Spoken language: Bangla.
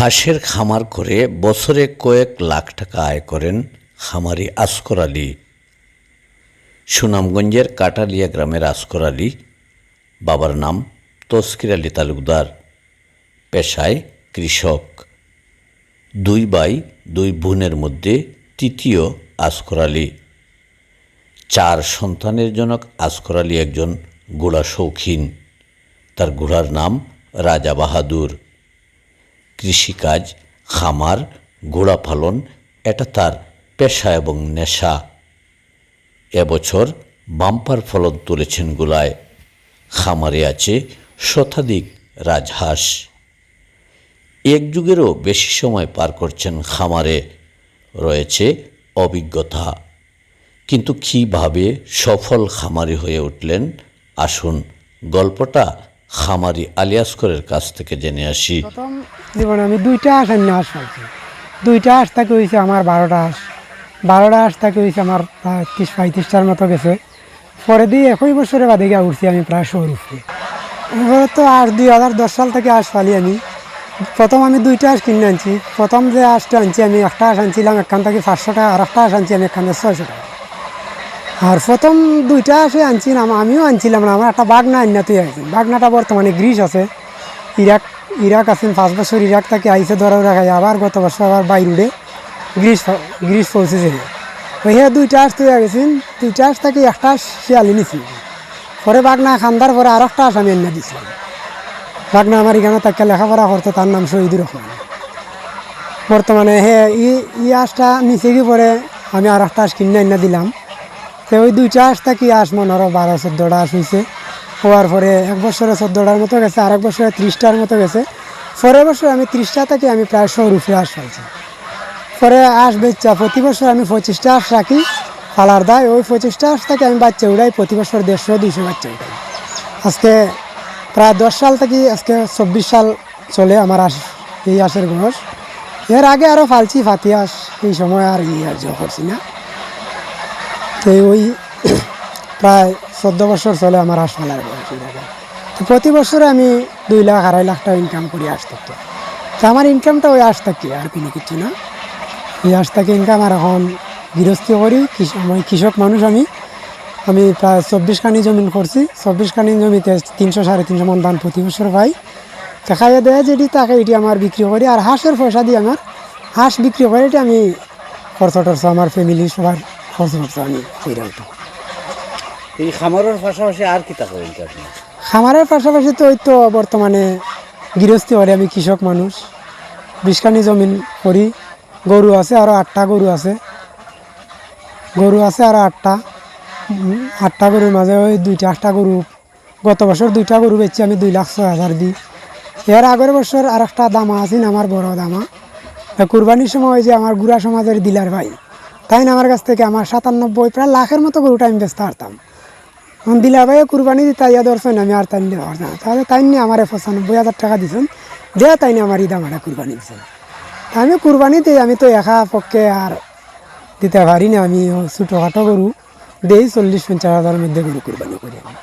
হাঁসের খামার করে বছরে কয়েক লাখ টাকা আয় করেন খামারি আসকর আলী। সুনামগঞ্জের কাটালিয়া গ্রামের আসকর আলী। বাবার নাম তস্কির আলী তালুকদার। পেশায় কৃষক। দুই ভাই, দুই বোনের মধ্যে তৃতীয় আসকর আলী। চার সন্তানের জনক আসকর আলী একজন ঘোড়া শৌখিন। তার ঘোড়ার নাম রাজা বাহাদুর। কৃষিকাজ, খামার ঘোড়া পালন, এটা তার পেশা এবং নেশা। এবছর বাম্পার ফলন তুলেছেন গোলায়। খামারে আছে শতাধিক রাজহাঁস। এক যুগেরও বেশি সময় পার করছেন খামারে। রয়েছে অভিজ্ঞতা। কিন্তু কীভাবে সফল খামারি হয়ে উঠলেন? আসুন গল্পটা খামারি আলিয়াসকরের কাছ থেকে জেনে আসি। প্রথম জীবনে আমি দুইটা হাঁস আনি হাঁস পাইছি দুইটা হাঁস থাকে হয়েছে আমার বারোটা হাঁস বারোটা হাঁস থাকে হয়েছে আমার প্রায় ত্রিশ পঁয়ত্রিশটার মতো গেছে। পরে দিয়ে একই বছরে বাদে গিয়ে উঠছি আমি প্রায় উঠছি এবারে তো আর দুই হাজার দশ সাল থেকে হাঁস পালি আমি। প্রথম আমি দুইটা হাঁস কিনে আনছি। প্রথম যে হাঁসটা আনছি আমি, একটা হাঁস আনছিলাম এখান থেকে পাঁচশো টাকা আর একটা হাঁস আনছি আমি এখান থেকে ছয়শো টাকা। আর প্রথম দুইটা হাঁসে আনছিলাম, আমিও আনছিলাম না, আমার একটা বাগনা আন্নাতেই আছে বাগনাটা বর্তমানে গ্রিস আছে। ইরাক ইরাক আছেন, পাঁচ বছর ইরাক থেকে আইসে ধরা রাখাই আবার গত বছর আবার বাইরে গ্রিস গ্রিস পৌঁছেছে। ওই হ্যাঁ দুইটা হাঁস তৈরি গেছেন দুইটা হাঁস থেকে একটা শিয়ালি নিছি। পরে বাগনা খান্দার পরে আর একটা হাঁস আমি এনে দিছিলাম। বাগনা আমার এখানে তাকে লেখাপড়া করতো, তার নাম শহীদুর রহমান। বর্তমানে হ্যাঁ ই ই হাঁসটা নিচে গিয়ে পরে আমি আর একটা হাঁস কিনে এনে দিলাম। তো ওই দুইটা হাঁস থাকি হাঁস মনে হয় বারো চোদ্দোটা হাঁস হয়েছে হওয়ার পরে এক বছরে চোদ্দোটার মতো গেছে, আর এক বছরে ত্রিশটার মতো গেছে। পরের বছর আমি ত্রিশটা থেকে আমি প্রায় শো রুফে হাঁস পাইছি। পরে হাঁস বেচা, প্রতি বছর আমি পঁচিশটা হাঁস রাখি ফালার দায়। ওই পঁচিশটা হাঁস থেকে আমি বাচ্চা উড়াই, প্রতি বছর দেড়শো, দুইশো বাচ্চা উঠাই আজকে প্রায় দশ সাল থেকে আজকে চব্বিশ সাল চলে আমার হাঁস এই হাঁসের বয়স। এর আগে আরও ফালছি ফাতি হাঁস এই সময় আর ইয়ে করছি না। তো ওই প্রায় চোদ্দ বছর চলে আমার হাসপাতালের বয়স। তো প্রতি বছরে আমি দুই লাখ, আড়াই লাখ টাকা ইনকাম করি আস থাকতো তো আমার ইনকামটা ওই আস থাকি, আর কোনো কিছু না। ওই আস থাকি ইনকাম আর এখন গৃহস্থী করি আমি কৃষক মানুষ আমি। আমি প্রায় চব্বিশ খানি জমিন করছি। চব্বিশ খানি জমিতে তিনশো, সাড়ে তিনশো মন ধান প্রতি বছর পাই। তো খাইয়ে দেয় যেটি তাকে এটি আমার বিক্রি করি। আর হাঁসের পয়সা দিয়ে আমার হাঁস বিক্রি করে এটি আমি খরচ টরচ আমার ফ্যামিলি সবার আমি উঠি এই খামারের পাশাপাশি আর কি খামারের পাশাপাশি তো ওই তো বর্তমানে গৃহস্থী করি আমি কৃষক মানুষ। বিষকানি জমিন করি। গরু আছে আরও আটটা গরু আছে। গরু আছে আরও আটটা। আটটা গরুর মাঝে ওই দুইটা, আটটা গরু। গত বছর দুইটা গরু বেচছি, আমি দুই লাখ ছয় হাজার দিই। এর আগের বছর আর একটা দামা আছেন আমার বড় দামা। কুরবানির সময় যে আমার গুড়া সমাজের দিলার ভাই তাই আমার কাছ থেকে আমার সাতানব্বই, প্রায় লাখের মতো গরু টাইম বেচতে পারতাম। এখন দিলা ভাই কুরবানি দিতে ইয়া দর্শন আমি আর তাই নিয়ে তাহলে তাই নিয়ে আমার পঁচানব্বই হাজার টাকা দিছেন। দেয়া তাই নিয়ে আমার এই দামাটা কুরবানি দিছেন তা আমি কুরবানি দিই, আমি তো একা পক্ষে আর দিতে পারি না। আমি ছোটোখাটো গরু দেই, চল্লিশ, পঞ্চাশ হাজারের মধ্যে গরু কুরবানি করি আমি।